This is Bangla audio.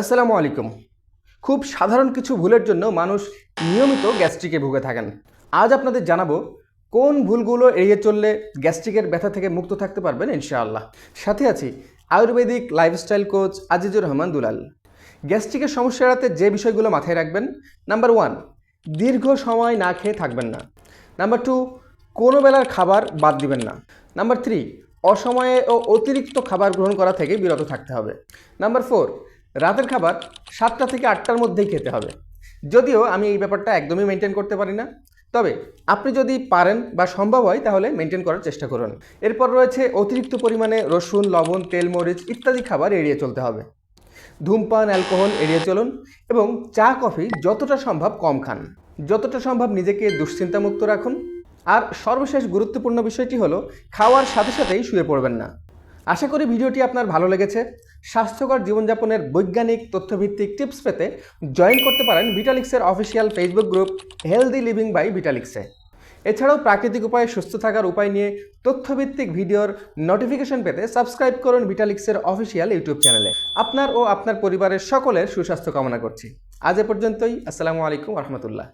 আসসালামু আলাইকুম। খুব সাধারণ কিছু ভুলের জন্য মানুষ নিয়মিত গ্যাস্ট্রিকে ভুগে থাকেন। আজ আপনাদের জানাব কোন ভুলগুলো এড়িয়ে চললে গ্যাস্ট্রিকের ব্যথা থেকে মুক্ত থাকতে পারবেন ইনশাআল্লাহ। সাথে আছি ayurvedic lifestyle coach Azizur Rahman Dulal. গ্যাস্ট্রিকের সমস্যা এড়াতে যে বিষয়গুলো মাথায় রাখবেন, নাম্বার ওয়ান, দীর্ঘ সময় না খেয়ে থাকবেন না। নাম্বার টু, কোনো বেলার খাবার বাদ দিবেন না। নাম্বার থ্রি, অসময়ে ও অতিরিক্ত খাবার গ্রহণ করা থেকে বিরত থাকতে হবে। নাম্বার ফোর রাতের খাবার সাতটা থেকে আটটার মধ্যেই খেতে হবে। যদিও আমি এই ব্যাপারটা একদমই মেনটেন করতে পারি না। তবে আপনি যদি পারেন বা সম্ভব হয়, তাহলে মেনটেন করার চেষ্টা করুন। এরপর রয়েছে অতিরিক্ত পরিমাণে রসুন, লবণ, তেল, মরিচ ইত্যাদি খাবার এড়িয়ে চলতে হবে। ধূমপান, অ্যালকোহল এড়িয়ে চলুন এবং চা, কফি যতটা সম্ভব কম খান। যতটা সম্ভব নিজেকে দুশ্চিন্তামুক্ত রাখুন। আর সর্বশেষ গুরুত্বপূর্ণ বিষয়টি হলো, খাওয়ার সাথে সাথেই শুয়ে পড়বেন না। আশা করি ভিডিওটি আপনার ভালো লেগেছে। স্বাস্থ্যকর জীবনযাপনের বৈজ্ঞানিক তথ্যভিত্তিক টিপস পেতে জয়েন করতে পারেন ভিটালিক্সের official Facebook group healthy living by ভিটালিক্সে এছাড়াও প্রাকৃতিক উপায়ে সুস্থ থাকার উপায় নিয়ে তথ্যভিত্তিক ভিডিওর নোটিফিকেশন পেতে সাবস্ক্রাইব করুন ভিটালিক্সের অফিসিয়াল ইউটিউব চ্যানেলে আপনার ও আপনার পরিবারের সকলের সুস্বাস্থ্য কামনা করছি। আজ এ পর্যন্তই। আসসালামু আলাইকুম রহমতুল্লাহ।